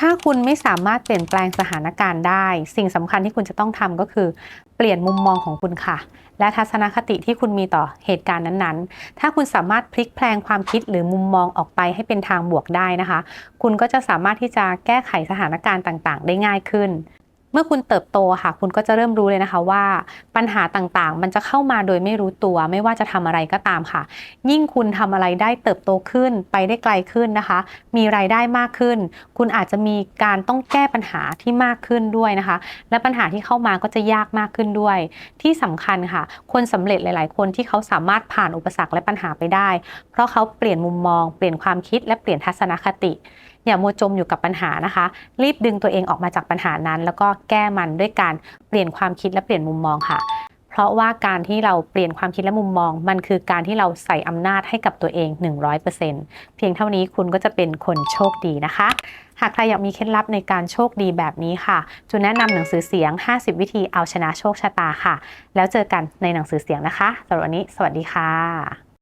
ถ้าคุณไม่สามารถเปลี่ยนแปลงสถานการณ์ได้ สิ่งสำคัญที่คุณจะต้องทำก็คือ เปลี่ยนมุมมองของคุณค่ะ และทัศนคติที่คุณมีต่อเหตุการณ์นั้นๆ ถ้าคุณสามารถพลิกแปลงความคิดหรือมุมมองออกไปให้เป็นทางบวกได้นะคะ คุณก็จะสามารถที่จะแก้ไขสถานการณ์ต่างๆ ได้ง่ายขึ้น เมื่อคุณเติบโตค่ะ คุณก็จะเริ่มรู้เลยนะคะว่า ปัญหาต่างๆ มันจะเข้ามาโดยไม่รู้ตัว ไม่ว่าจะทำอะไรก็ตามค่ะ ยิ่งคุณทำอะไรได้เติบโตขึ้นไปได้ไกลขึ้นนะคะ มีรายได้มากขึ้น คุณอาจจะมีการต้องแก้ปัญหาที่มากขึ้นด้วยนะคะ และปัญหาที่เข้ามาก็จะยากมากขึ้นด้วย ที่สำคัญค่ะ คนสำเร็จหลาย ๆ คนที่เขาสามารถผ่านอุปสรรคและปัญหาไปได้ เพราะเขาเปลี่ยนมุมมอง เปลี่ยนความคิดและเปลี่ยนทัศนคติ อย่ามัวจมอยู่กับปัญหานะคะ รีบดึงตัวเองออกมาจากปัญหานั้น แล้วก็แก้มันด้วยการเปลี่ยนความคิดและเปลี่ยนมุมมองค่ะ เพราะว่าการที่เราเปลี่ยนความคิดและมุมมอง มันคือการที่เราใส่อำนาจให้กับตัวเอง 100%เพียงเท่านี้คุณก็จะเป็นคนโชคดีนะคะหากใครอยากมีเคล็ดลับในการโชคดีแบบนี้ค่ะ จูนแนะนำหนังสือเสียง 50 วิธีเอาชนะโชคชะตาค่ะ แล้วเจอกันในหนังสือเสียงนะคะสำหรับวันนี้ สวัสดีค่ะ